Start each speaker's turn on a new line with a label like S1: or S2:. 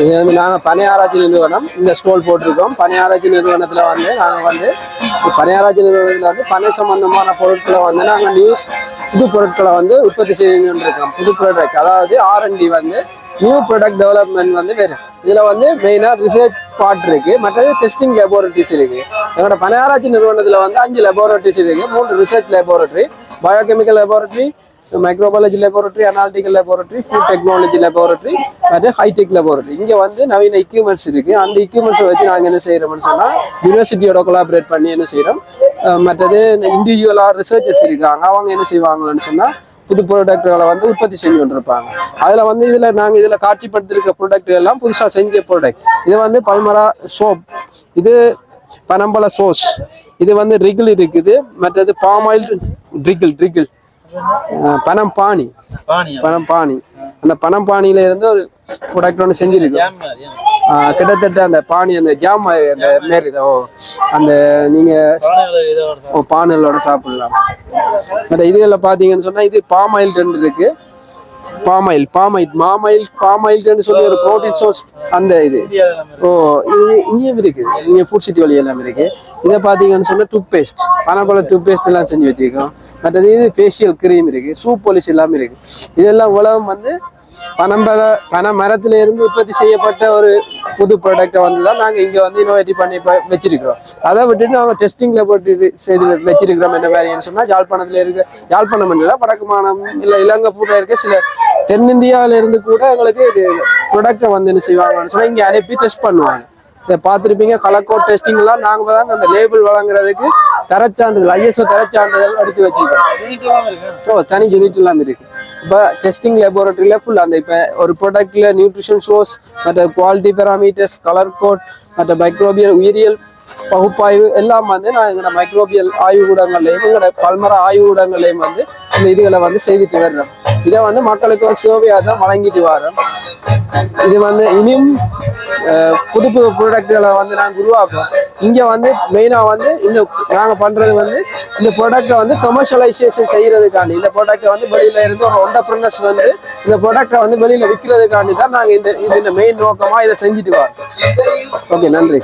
S1: இது வந்து நாங்கள் பனையாராய்ச்சி நிறுவனம். இந்த ஸ்டோல் போட்டிருக்கோம். பனையாராய்ச்சி நிறுவனத்தில் வந்து நாங்கள் வந்து பனையாராய்ச்சி நிறுவனத்தில் வந்து பனை சம்பந்தமான பொருட்களை வந்து நாங்கள் நியூ புது பொருட்களை வந்து உற்பத்தி செய்யணும்னு இருக்கோம் புது ப்ராடக்ட் அதாவது ஆர்என்டி வந்து நியூ ப்ராடக்ட் டெவலப்மெண்ட் வந்து வேறு. இதில் வந்து மெயினாக ரிசர்ச் பார்ட் இருக்குது மற்றது டெஸ்டிங் லெபார்டரிஸ் இருக்குது எங்களோட பனையாராய்ச்சி நிறுவனத்தில் வந்து அஞ்சு லெபார்டரிஸ் இருக்குது மூணு research laboratory biochemical laboratory microbiology laboratory analytical laboratory food technology laboratory மற்றும் ஹைடெக் லெபார்டரி இங்கே வந்து நவீன எக்யூப்மெண்ட்ஸ் இருக்குது அந்த எக்யூப்மெண்ட்ஸை வச்சு நாங்கள் என்ன செய்கிறோம்னு சொன்னால் யூனிவர்சிட்டியோட கொலாபரேட் பண்ணி என்ன செய்கிறோம் மற்றது இண்டிவிஜுவலாக ரிசர்ச்சர்ஸ் இருக்காங்க. அவங்க என்ன செய்வாங்கன்னு சொன்னால் புது ப்ராடக்ட்களை வந்து உற்பத்தி செஞ்சு கொண்டிருப்பாங்க. அதில் வந்து இதில் நாங்கள் இதில் காட்சிப்படுத்திருக்க ப்ராடக்ட் எல்லாம் புதுசாக செஞ்ச ப்ராடக்ட் இது வந்து பல்மரா சோப். இது பனம்பழ சோஸ் இது வந்து ரிகிள் இருக்குது. மற்றது பாம் ஆயில் ட்ரிகிள் ட்ரிகிள் பானி
S2: பானியா
S1: பனம் பானி அந்த பனம் பானியில இருந்து ஒரு ப்ராடக்ட் ஒன்று செஞ்சிருக்கு ஆஹ் கிட்டத்தட்ட அந்த பானி அந்த ஜாம் அந்த மாரி ஓ அந்த நீங்க
S2: பானையில ஏதோ ஒரு
S1: ஓ, பானலோட சாப்பிடலாம். மற்ற இதுகளில் பார்த்தீங்கன்னு சொன்னா இது பாம் ஆயில் ரெண்டு இருக்கு. பாம் ஆயில் பாம் ஆயில் மாம் ஆயில் பாம் ஆயில்னு சொல்லி ஒரு ப்ரோட்டீன் சோர்ஸ் அந்த இது. ஓ இது இங்கேயும் இருக்குது இங்கே ஃபுட் சிட்டி வழி எல்லாம் இருக்குது இதை பார்த்தீங்கன்னு சொன்னால் டூத் பேஸ்ட் பனப்பழ டூத் பேஸ்ட் எல்லாம் செஞ்சு வச்சிருக்கோம். மற்றது இது ஃபேஷியல் க்ரீம் இருக்குது சூப் பாலிஷ் எல்லாமே இருக்குது இதெல்லாம் உலகம் வந்து பனம்பழ பனை மரத்துல இருந்து உற்பத்தி செய்யப்பட்ட ஒரு புது ப்ராடக்டை வந்து தான் நாங்கள் இங்கே வந்து இன்னோவேட்டிவ் பண்ணி வச்சிருக்கிறோம். அதை விட்டுட்டு நாங்கள் டெஸ்டிங் போட்டு செய்து வச்சிருக்கிறோம். என்ன வேலைன்னு சொன்னால் யாழ்ப்பாணத்தில் இருக்க யாழ்ப்பாணம் இல்லை வடக்கு இல்லை இலங்கை பூரா இருக்க சில தென்னிந்தியாவில இருந்து கூட எங்களுக்கு இது ப்ராடக்டை வந்து என்ன செய்வாங்கன்னு சொன்னால் இங்கே அனுப்பி டெஸ்ட் பண்ணுவாங்க. இதை பார்த்துருப்பீங்க கலக்கோட் டெஸ்டிங் எல்லாம் நாங்கள் தான் அந்த லேபிள் வழங்குறதுக்கு தரச்சான்றிதழ் ஐஎஸ்ஓ தரச்சான்றிதழ் எடுத்து
S2: இருக்கு.
S1: ஓ தனி யூனிட் எல்லாம் இருக்கு. இப்போ டெஸ்டிங் லெபார்ட்டரியில் ஃபுல் அந்த இப்போ ஒரு ப்ராடக்ட்ல நியூட்ரிஷன் சோர்ஸ் மற்ற குவாலிட்டி பேராமீட்டர்ஸ் கலர் கோட் மற்ற மைக்ரோபியல் உயிரியல் பகுப்பாய்வு எல்லாம் வந்து நான் எங்களோட மைக்ரோபியல் ஆய்வுக்கூடங்கள்லையும் எங்களோட பல்மர ஆய்வுக்கூடங்கள்லையும் வந்து இந்த இதுகளை வந்து செய்துட்டு வர்றோம். இதை வந்து மக்களுக்கு ஒரு சேவையாக தான் வழங்கிட்டு வரோம் இது வந்து இனியும் புது புது ப்ராடக்ட்களை வந்து நாங்கள் உருவாக்குறோம். இங்கே வந்து மெயினாக வந்து இந்த நாங்கள் பண்ணுறது வந்து இந்த ப்ராடக்டை வந்து கமர்ஷியலைசேஷன் செய்கிறதுக்காண்டி இந்த ப்ராடக்டை வந்து வெளியில் இருந்து ஒரு ஒண்டர்பிரினர்ஸ் வந்து இந்த ப்ராடக்டை வந்து வெளியில் விற்கிறதுக்காண்டி தான் நாங்கள் இந்த இது மெயின் நோக்கமாக இதை செஞ்சுட்டு வரோம் ஓகே நன்றி.